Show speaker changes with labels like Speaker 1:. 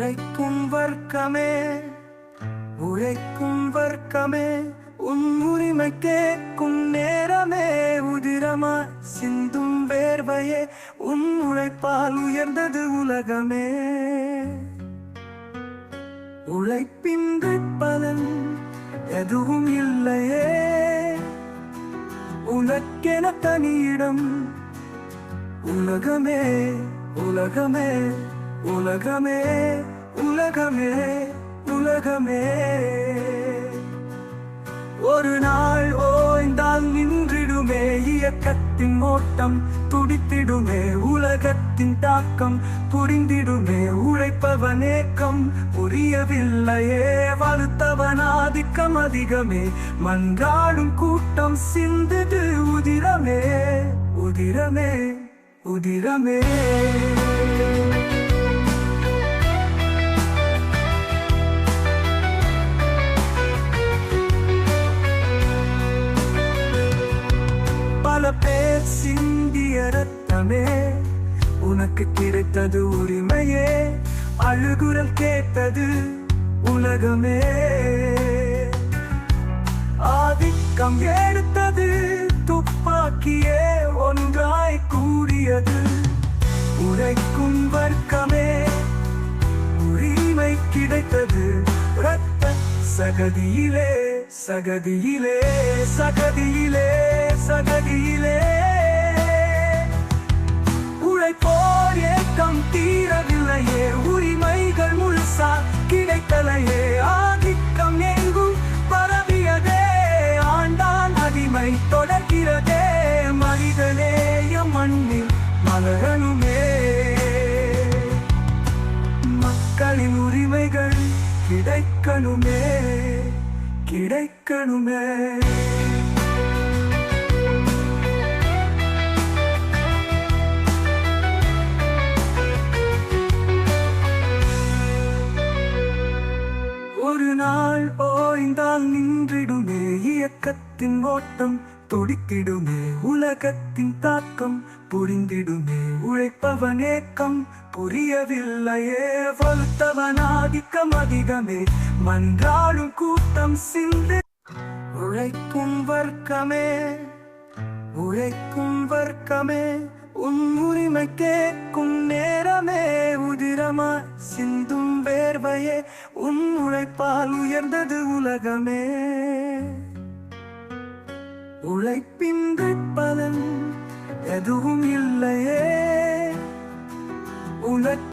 Speaker 1: உழைக்கும் வர்க்கமே உழைக்கும் வர்க்கமே உன் உரிமை கேட்கும் நேரமே. உதிரமா சிந்தும் வேர்வையே உன் உழைப்பால் உயர்ந்தது உலகமே. உழைப்பின் பலன் எதுவும் இல்லையே. உனக்கென தனியிடம் உலகமே உலகமே. உலகமே உலகமே உலகமே. ஒரு நாள் ஓய்ந்தால் நின்றிடுமே இயக்கத்தின் ஓட்டம் துடித்திடுமே உலகத்தின் தாக்கம் புரிந்திடுமே உழைப்பவன் ஏக்கம் புரியவில்லையே வலுத்தவன் ஆதிக்கம் அதிகமே. மன்றாடும் கூட்டம் சிந்துது உதிரமே உதிரமே உதிரமே. பல பேர் சிந்திய ரத்தமே உனக்கு கிடைத்தது உரிமையே அழுகுரல் கேட்டது உலகமே. ஆதிக்கம் எடுத்தது துப்பாக்கியே ஒன்றாய் கூடியது உழைக்கும் வர்க்கமே. உரிமை கிடைத்தது ரத்த சகதியிலே சகதியிலே சகதியிலே. சகதியிலே. உழைப்போர் ஏக்கம் தீரவில்லையே உரிமைகள் முழுசா கிடைக்கலையே. ஆதிக்கம் எங்கும் பரவியதே ஆண்டான் அடிமை தொடர்கிறதே. மனிதநேய மண்ணில் மலரணுமே. மக்களின் உரிமைகள் கிடைக்கணுமே கிடைக்கணுமே. ஓய்ந்தால் நின்றிடுமே இயக்கத்தின் ஓட்டம் துடித்திடுமே உலகத்தின் தாக்கம் புரிந்திடுமே உழைப்பவன் ஏக்கம் புரியவில்லையே வலுத்தவன் ஆதிக்கம் அதிகமே. மன்றாடும் கூட்டம் சிந்து உழைக்கும் வர்க்கமே உழைக்கும் வர்க்கமே உன் உரிமை கேட்கும் உதிரமா சிந்தும் வேர்வையே உன் உழைப்பால் உயர்ந்தது உலகமே. உழைப்பின் பலன் எதுவும் இல்லையே. உனக்கு